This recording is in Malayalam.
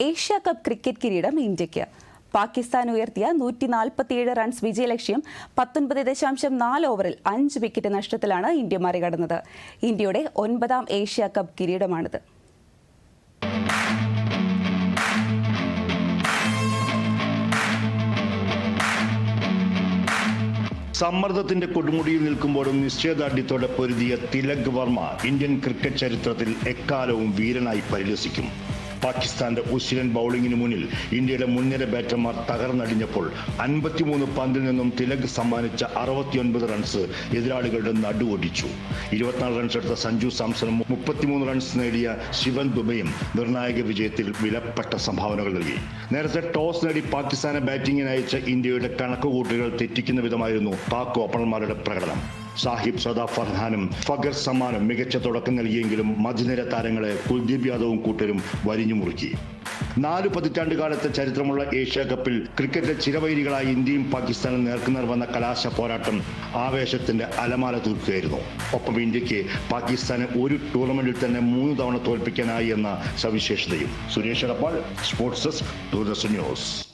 ഏഷ്യ കപ്പ് ക്രിക്കറ്റ് കിരീടം ഇന്ത്യയ്ക്ക്. പാകിസ്ഥാൻ ഉയർത്തിയ നൂറ്റി നാൽപ്പത്തിയേഴ് റൺസ് വിജയലക്ഷ്യം പത്തൊൻപത് ദശാംശം നാല് ഓവറിൽ അഞ്ച് വിക്കറ്റ് നഷ്ടത്തിലാണ് ഇന്ത്യ മറികടന്നത്. ഇന്ത്യയുടെ ഒൻപതാം ഏഷ്യ കപ്പ് കിരീടമാണിത്. സമ്മർദ്ദത്തിന്റെ കൊടുമുടിയിൽ നിൽക്കുമ്പോഴും നിശ്ചയദാർഢ്യത്തോടെ പൊരുതിയ തിലക് വർമ്മ ഇന്ത്യൻ ക്രിക്കറ്റ് ചരിത്രത്തിൽ എക്കാലവും വീരനായി പരിലസിക്കും പാകിസ്ഥാന്റെ ഉശിരൻ ബൗളിംഗിന് മുന്നിൽ ഇന്ത്യയുടെ മുൻനിര ബാറ്റർമാർ തകർന്നടിഞ്ഞപ്പോൾ അൻപത്തിമൂന്ന് പന്തിൽ നിന്നും തിലക് സമ്മാനിച്ച അറുപത്തിയൊൻപത് റൺസ് എതിരാളികളുടെ നടുവൊടിച്ചു. ഇരുപത്തിനാല് റൺസ് എടുത്ത സഞ്ജു സാംസണും മുപ്പത്തിമൂന്ന് റൺസ് നേടിയ ശിവൻ ദുബയും നിർണായക വിജയത്തിൽ വിലപ്പെട്ട സംഭാവനകൾ നൽകി. നേരത്തെ ടോസ് നേടി പാകിസ്ഥാനെ ബാറ്റിംഗിന് അയച്ച ഇന്ത്യയുടെ കണക്കുകൂട്ടലുകൾ തെറ്റിക്കുന്ന വിധമായിരുന്നു പാക് ഓപ്പണർമാരുടെ പ്രകടനം. സാഹിബ് സദാ ഫർഹാനും ഫഗർ സമ്മാനും മികച്ച തുടക്കം നൽകിയെങ്കിലും മധ്യനിര താരങ്ങളെ കുൽദീപ് യാദവും കൂട്ടരും വരിഞ്ഞു മുറുക്കി. നാല് പതിറ്റാണ്ട് കാലത്തെ ചരിത്രമുള്ള ഏഷ്യ കപ്പിൽ ക്രിക്കറ്റിലെ ചിരവൈരികളായി ഇന്ത്യയും പാകിസ്ഥാനും നേർക്കുനേർ വന്ന കലാശ പോരാട്ടം ആവേശത്തിന്റെ അലമാല തീർക്കുകയായിരുന്നു ഒപ്പം ഇന്ത്യയ്ക്ക് പാകിസ്ഥാനെ ഒരു ടൂർണമെന്റിൽ തന്നെ മൂന്ന് തവണ തോൽപ്പിക്കാനായി എന്ന സവിശേഷതയും. Suresh Edappal sports desk Doordarshan news.